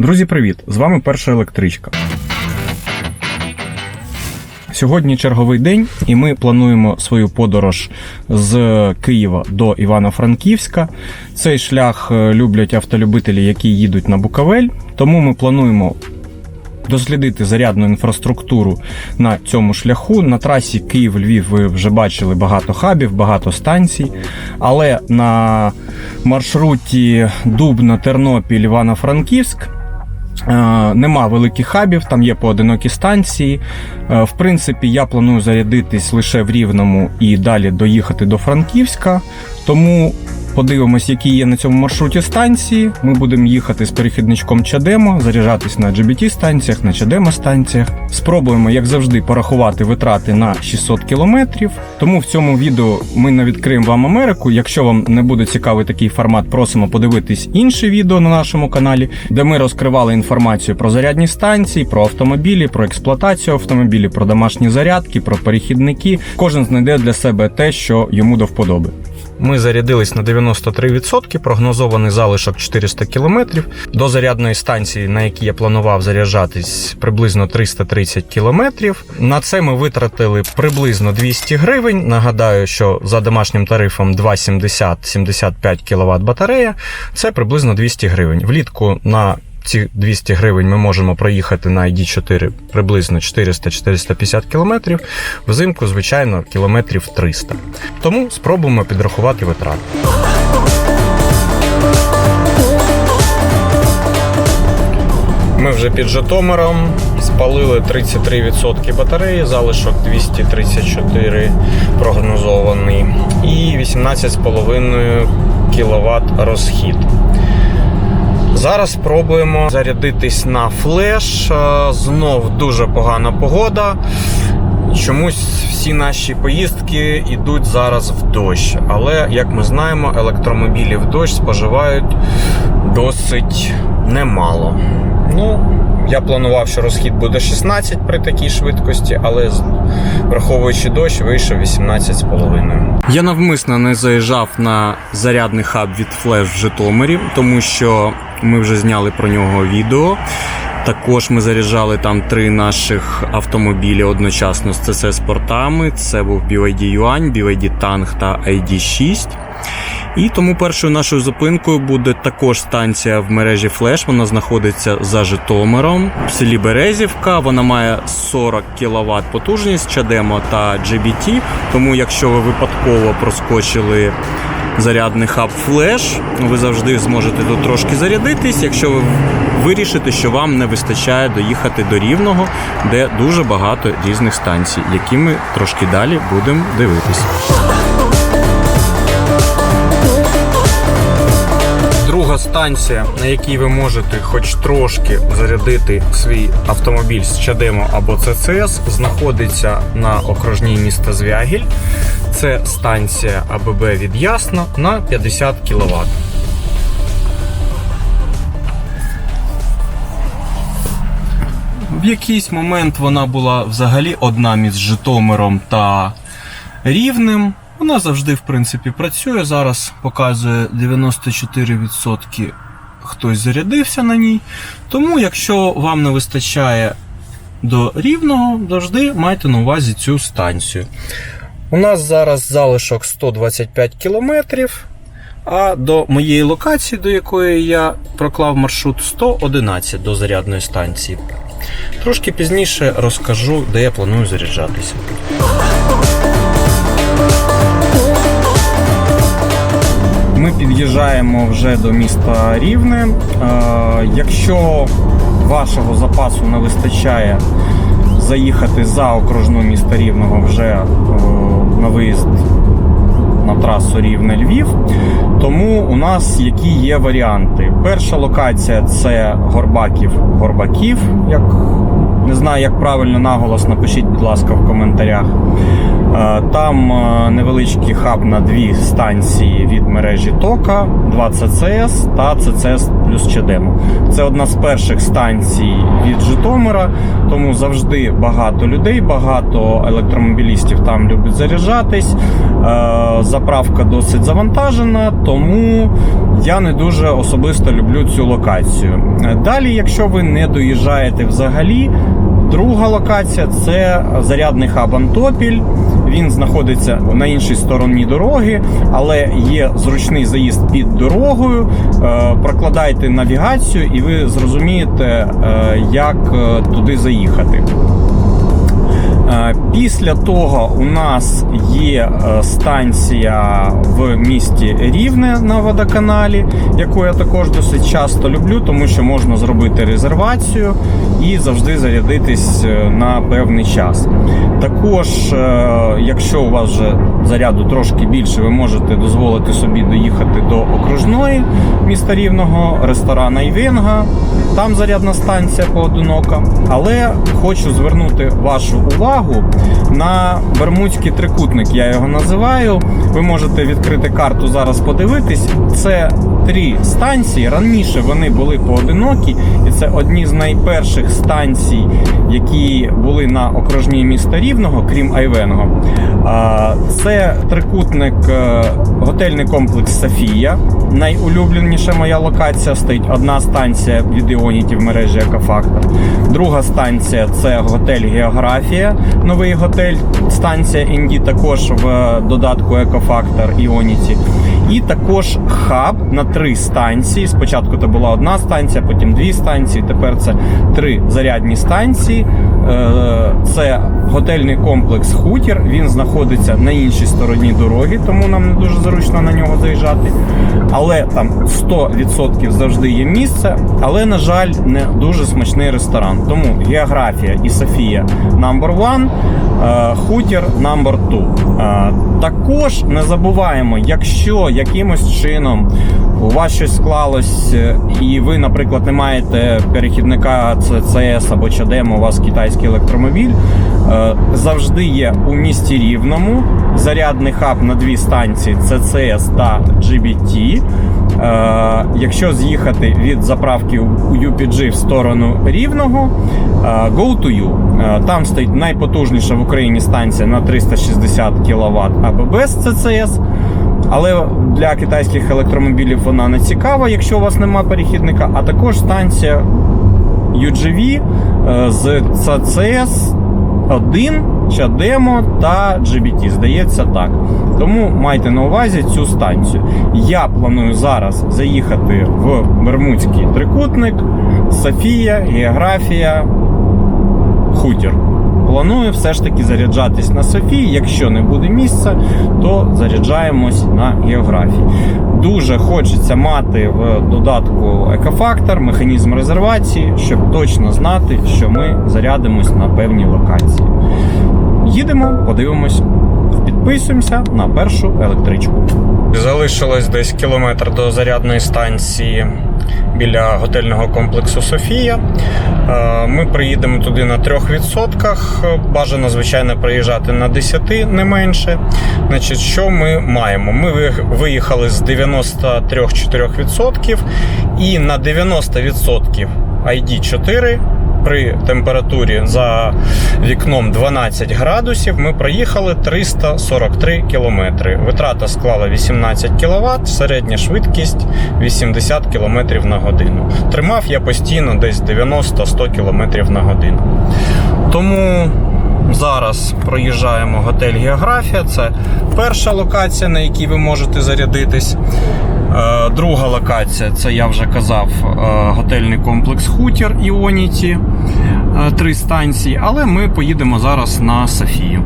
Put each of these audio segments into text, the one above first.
Друзі, привіт! З вами перша електричка. Сьогодні черговий день, і ми плануємо свою подорож з Києва до Івано-Франківська. Цей шлях е, люблять автолюбителі, які їдуть на Буковель. Тому ми плануємо дослідити зарядну інфраструктуру на цьому шляху. На трасі Київ-Львів ви вже бачили багато хабів, багато станцій. Але на маршруті Дубна-Тернопіль, Івано-Франківськ. Е, Нема великих хабів, там є поодинокі станції. Е, В принципі, я планую зарядитись лише в Рівному і далі доїхати до Франківська. Тому подивимось, які є на цьому маршруті станції. Ми будемо їхати з перехідничком Чадемо, заряджатись на GBT станціях, на Чадемо станціях. Спробуємо, як завжди, порахувати витрати на 600 кілометрів. Тому в цьому відео ми не відкриємо вам Америку. Якщо вам не буде цікавий такий формат, просимо подивитись інше відео на нашому каналі, де ми розкривали інформацію про зарядні станції, про автомобілі, про експлуатацію автомобілів, про домашні зарядки, про перехідники. Кожен знайде для себе те, що йому до вподоби. Ми зарядились на 93%, прогнозований залишок 400 км. До зарядної станції, на якій я планував заряджатись, приблизно 330 км. На це ми витратили приблизно 200 гривень. Нагадаю, що за домашнім тарифом 2,70-75 км батарея це приблизно 200 гривень. Влітку на ці 200 гривень ми можемо проїхати на ID4 приблизно 400-450 км. Взимку, звичайно, кілометрів 300. Тому спробуємо підрахувати витрати. Ми вже під Житомиром спалили 33% батареї, залишок 234 прогнозований і 18,5 кВт розхід. Зараз спробуємо зарядитись на флеш. Е, Знов дуже погана погода. Чомусь всі наші поїздки йдуть зараз в дощ. Але, як ми знаємо, електромобілі в дощ споживають досить немало. Ну, я планував, що розхід буде 16 при такій швидкості, але враховуючи дощ, вийшов 18,5. Я навмисно не заїжджав на зарядний хаб від Flash в Житомирі, тому що ми вже зняли про нього відео. Також ми заряджали там три наших автомобілі одночасно з CC спортами. Це був BYD Юань, BYD Tang та ID6. І тому першою нашою зупинкою буде також станція в мережі Флеш. Вона знаходиться за Житомиром в селі Березівка. Вона має 40 кВт потужність, Чадемо та GBT. Тому, якщо ви випадково проскочили зарядний хаб Флеш, ви завжди зможете тут трошки зарядитись, якщо ви вирішите, що вам не вистачає доїхати до Рівного, де дуже багато різних станцій, які ми трошки далі будемо дивитись. Друга станція, на якій ви можете хоч трошки зарядити свій автомобіль з Чадемо або ЦЦС, знаходиться на окружній міста Звягіль. Це станція АББ від Ясно на 50 кВт. В якийсь момент вона була взагалі одна між Житомиром та Рівнем. Вона завжди, в принципі, працює. Зараз показує 94% хтось зарядився на ній. Тому, якщо вам не вистачає до рівного, завжди майте на увазі цю станцію. У нас зараз залишок 125 кілометрів. А до моєї локації, до якої я проклав маршрут 111 до зарядної станції. Трошки пізніше розкажу, де я планую заряджатися. Ми під'їжджаємо вже до міста Рівне. Е, Якщо вашого запасу не вистачає заїхати за окружну міста Рівного вже е, на виїзд на трасу Рівне-Львів, тому у нас які є варіанти. Перша локація це Горбаків Горбаків. Як не знаю, як правильно наголос, напишіть, будь ласка, в коментарях. Е, Там е, невеличкий хаб на дві станції від мережі Тока, 2 CCS та CCS плюс Чадемо. Це одна з перших станцій від Житомира, тому завжди багато людей, багато електромобілістів там любить заряджатись. Е, Заправка досить завантажена, тому я не дуже особисто люблю цю локацію. Далі, якщо ви не доїжджаєте взагалі, Друга локація це зарядний хаб Антопіль. Він знаходиться на іншій стороні дороги, але є зручний заїзд під дорогою. Е, Прокладайте навігацію, і ви зрозумієте, е, як е, туди заїхати. Після того у нас є станція в місті Рівне на водоканалі, яку я також досить часто люблю, тому що можна зробити резервацію і завжди зарядитись на певний час. Також, е, якщо у вас вже заряду трошки більше, ви можете дозволити собі доїхати до окружної міста Рівного, ресторана Івенга. Там зарядна станція поодинока. Але хочу звернути вашу увагу на Бермудський трикутник, я його називаю. Ви можете відкрити карту зараз подивитись. Це три станції. Раніше вони були поодинокі, і це одні з найперших станцій, які були на окружній міста Рівного, крім Айвенго. Це трикутник, е, готельний комплекс Софія. Найулюбленіша моя локація стоїть одна станція від Іонітів мережі Екофактор. Друга станція це готель Географія, новий готель. Станція Інді також в додатку Екофактор Іоніті. І також хаб на три станції. Спочатку це була одна станція, потім дві станції. Тепер це три зарядні станції. Е, Це готельний комплекс Хутір. Він знаходиться на іншій стороні дороги, тому нам не дуже зручно на нього заїжджати. Але там 100% завжди є місце. Але, на жаль, не дуже смачний ресторан. Тому географія і Софія number one, е, хутір number two. Е, Також не забуваємо, якщо якимось чином у вас щось склалось, і ви, наприклад, не маєте перехідника CCS або Чадемо, у вас китайський електромобіль. е, Завжди є у місті Рівному зарядний хаб на дві станції CCS та GBT. Е, Якщо з'їхати від заправки у UPG в сторону Рівного, е, Go to You. Там стоїть найпотужніша в Україні станція на 360 кВт або без CCS. Але для китайських електромобілів вона не цікава, якщо у вас немає перехідника, а також станція UGV з CCS 1, Чадемо та GBT. Здається так. Тому майте на увазі цю станцію. Я планую зараз заїхати в Бермудський трикутник, Софія, географія, хутір. Планую все ж таки заряджатись на Софії. Якщо не буде місця, то заряджаємось на географії. Дуже хочеться мати в додатку екофактор, механізм резервації, щоб точно знати, що ми зарядимось на певній локації. Їдемо, подивимось, підписуємося на першу електричку. Залишилось десь кілометр до зарядної станції біля готельного комплексу Софія. Е, Ми приїдемо туди на 3%. Бажано, звичайно, приїжджати на 10, не менше. Значить, що ми маємо? Ми виїхали з 93-4% і на 90% ID4 при температурі за вікном 12 градусів ми проїхали 343 кілометри. Витрата склала 18 кВт, середня швидкість 80 км на годину. Тримав я постійно десь 90-100 км на годину. Тому зараз проїжджаємо готель Географія. Це перша локація, на якій ви можете зарядитись. Е, Друга локація, це я вже казав, е, готельний комплекс Хутір Іоніті. Е, Три станції, але ми поїдемо зараз на Софію.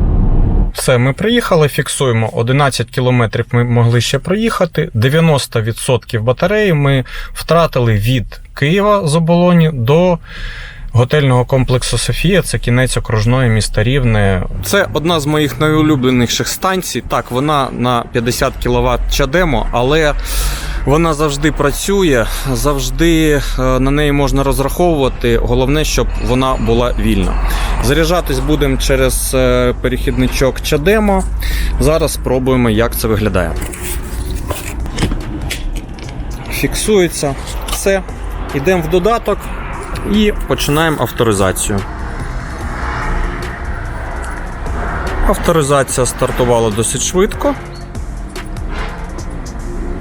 Все, ми приїхали, фіксуємо 11 кілометрів ми могли ще проїхати. 90% батареї ми втратили від Києва з оболоні до готельного комплексу Софія. Це кінець окружної міста Рівне. Це одна з моїх найулюбленіших станцій. Так, вона на 50 кВт чадемо, але вона завжди працює, завжди е, на неї можна розраховувати. Головне, щоб вона була вільна. Заряджатись будемо через е, перехідничок Чадемо. Зараз спробуємо, як це виглядає. Фіксується все. Йдемо в додаток і починаємо авторизацію. Авторизація стартувала досить швидко.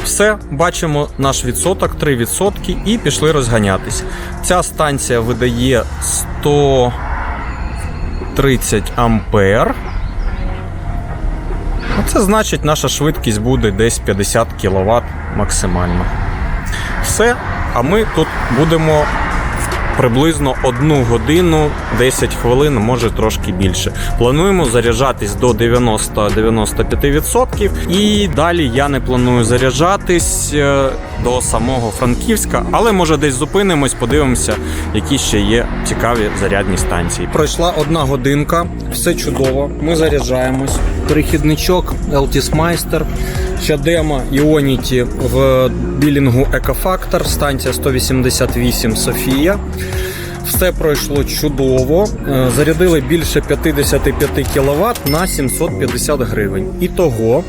Все, бачимо наш відсоток 3% і пішли розганятись. Ця станція видає 130 ампер. А Це значить, наша швидкість буде десь 50 кВт максимально. Все, а ми тут будемо приблизно 1 годину, 10 хвилин, може трошки більше. Плануємо заряджатись до 90-95%. І далі я не планую заряджатись е, до самого Франківська, але може десь зупинимось, подивимося, які ще є цікаві зарядні станції. Пройшла одна годинка, все чудово. Ми заряджаємось. Перехідничок Altis Meister, Чадема Іоніті в білінгу Екофактор, станція 188 Софія. Все пройшло чудово. Е, Зарядили більше 55 кВт на 750 гривень. І того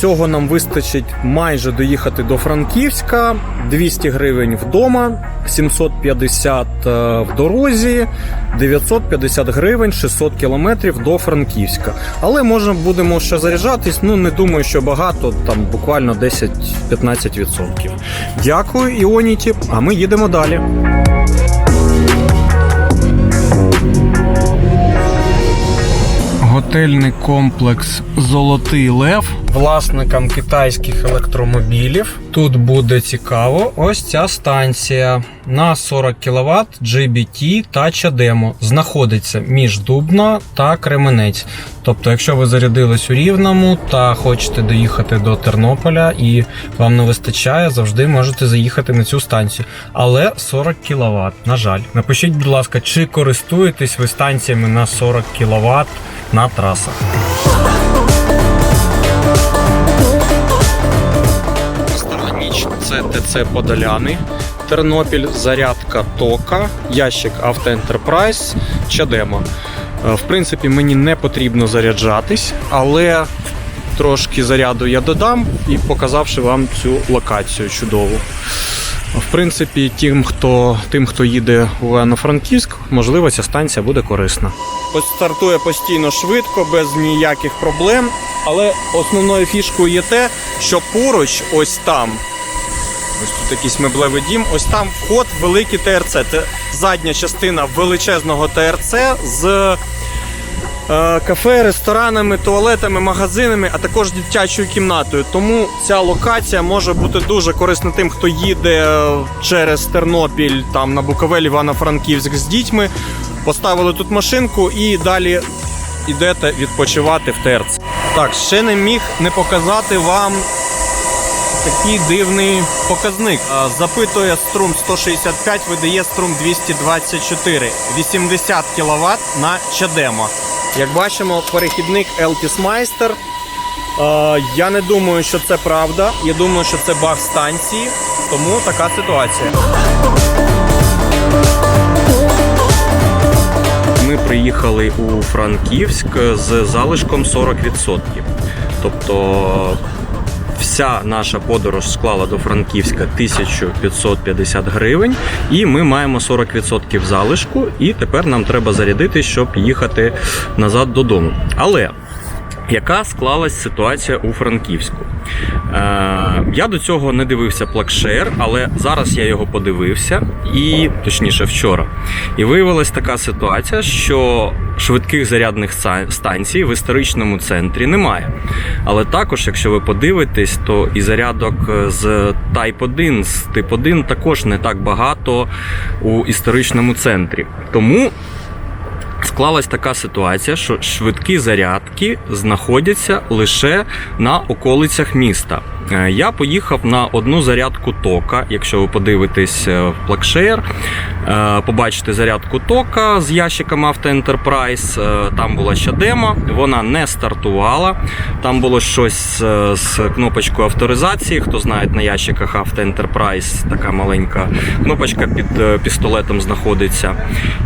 цього нам вистачить майже доїхати до Франківська, 200 гривень вдома, 750 е, в дорозі, 950 гривень, 600 кілометрів до Франківська. Але може будемо ще заряджатись. Ну не думаю, що багато, там буквально 10-15%. Дякую, Іоніті. А ми їдемо далі. Готельний комплекс Золотий Лев власникам китайських електромобілів. Тут буде цікаво. Ось ця станція на 40 кВт GBT та Чадемо знаходиться між Дубна та Кременець. Тобто, якщо ви зарядились у Рівному та хочете доїхати до Тернополя і вам не вистачає, завжди можете заїхати на цю станцію. Але 40 кВт, на жаль. Напишіть, будь ласка, чи користуєтесь ви станціями на 40 кВт на трасах. Це ТЦ Подоляни. Тернопіль, зарядка тока, ящик Авто Ентерпрайз, Чадема. Е, В принципі, мені не потрібно заряджатись, але трошки заряду я додам і показавши вам цю локацію чудову. В принципі, тим, хто, тим, хто їде у Івано-Франківськ, можливо, ця станція буде корисна. Стартує постійно швидко, без ніяких проблем. Але основною фішкою є те, що поруч, ось там, ось тут якийсь меблевий дім, ось там вход великий ТРЦ. Це задня частина величезного ТРЦ з е, кафе, ресторанами, туалетами, магазинами, а також дитячою кімнатою. Тому ця локація може бути дуже корисна тим, хто їде е, через Тернопіль там на Буковель, Івано-Франківськ з дітьми. Поставили тут машинку і далі йдете відпочивати в ТРЦ. Так, ще не міг не показати вам такий дивний показник. Запитує струм 165, видає струм 224, 80 кВт на чадемо. Як бачимо, перехідник Altis Meister. Е, Я не думаю, що це правда. Я думаю, що це баг станції, тому така ситуація. Ми приїхали у Франківськ з залишком 40%. Тобто вся наша подорож склала до Франківська 1550 гривень, і ми маємо 40% залишку, і тепер нам треба зарядити, щоб їхати назад додому. Але яка склалась ситуація у Франківську? Е, я до цього не дивився плакшер, але зараз я його подивився, і точніше вчора. І виявилась така ситуація, що швидких зарядних станцій в історичному центрі немає. Але також, якщо ви подивитесь, то і зарядок з Type 1, з Type 1 також не так багато у історичному центрі. Тому Склалась така ситуація, що швидкі зарядки знаходяться лише на околицях міста. Е, Я поїхав на одну зарядку тока. Якщо ви подивитесь е, в е, побачите зарядку тока з ящиками Авто Enterprise. Е, Там була ще демо, вона не стартувала. Там було щось з кнопочкою авторизації. Хто знає, на ящиках Авто Enterprise така маленька кнопочка під пістолетом знаходиться.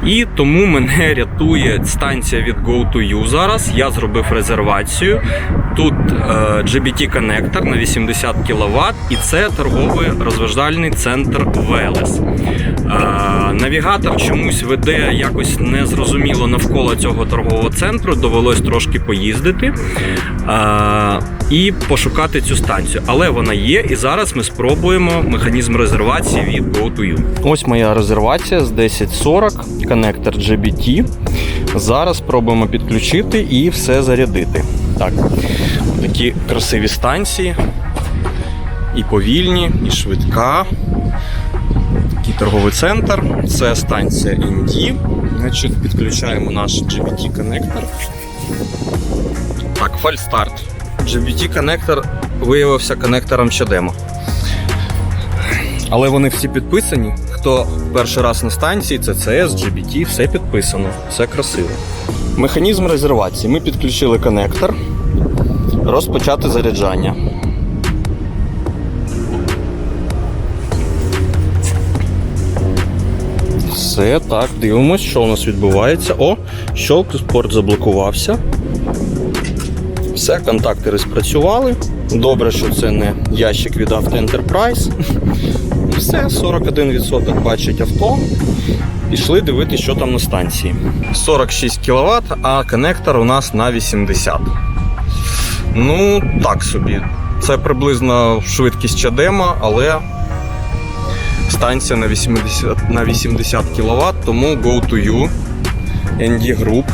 І тому мене рятує станція від Go2U зараз. Я зробив резервацію. Тут GBT-коннектор на 80 кВт, і це торговий розважальний центр Велес. Навігатор чомусь веде якось незрозуміло навколо цього торгового центру. Довелось трошки поїздити і пошукати цю станцію. Але вона є, і зараз ми спробуємо механізм резервації від Go2U. Ось моя резервація з 1040, коннектор GBT. Зараз спробуємо підключити і все зарядити. Так, такі красиві станції. І повільні, і швидка. Такий торговий центр. Це станція ND. Значить, підключаємо наш GBT-коннектор. Так, фальстарт. GBT-коннектор виявився коннектором ще демо. Але вони всі підписані. Хто перший раз на станції, CCS, GBT, все підписано, все красиво. Механізм резервації. Ми підключили коннектор. Розпочати заряджання. Все, так, дивимось, що у нас відбувається. О, щолк спорт заблокувався. Все, контактори спрацювали. Добре, що це не ящик від Авто Enterprise. Все, 41% бачить авто. Пішли дивитися, що там на станції. 46 кВт, а коннектор у нас на 80. Ну, так собі. Це приблизно швидкість чадема, але станція на 80, на 80 кВт, тому go to you, ND Group,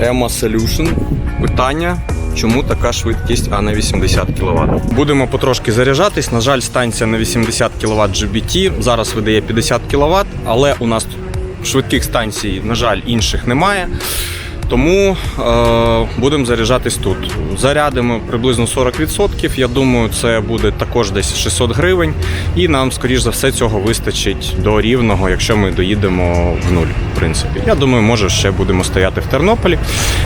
EMA Solution. Питання. Чому така швидкість, а не 80 кВт? Будемо потрошки заряджатись. На жаль, станція на 80 кВт GBT зараз видає 50 кВт, але у нас швидких станцій, на жаль, інших немає. Тому е, будемо заряджатись тут. Зарядимо приблизно 40%. Я думаю, це буде також десь 600 гривень. І нам, скоріш за все, цього вистачить до рівного, якщо ми доїдемо в нуль. Принципі, я думаю, може ще будемо стояти в Тернополі.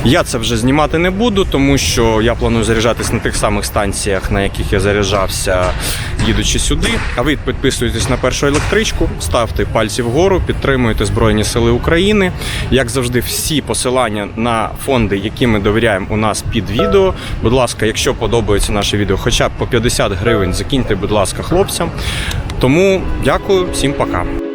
Я це вже знімати не буду, тому що я планую заряджатись на тих самих станціях, на яких я заряджався, їдучи сюди. А ви підписуєтесь на першу електричку, ставте пальці вгору, підтримуйте Збройні Сили України. Як завжди, всі посилання на фонди, які ми довіряємо у нас під відео. Будь ласка, якщо подобається наше відео, хоча б по 50 гривень, закиньте, будь ласка, хлопцям. Тому дякую, всім пока.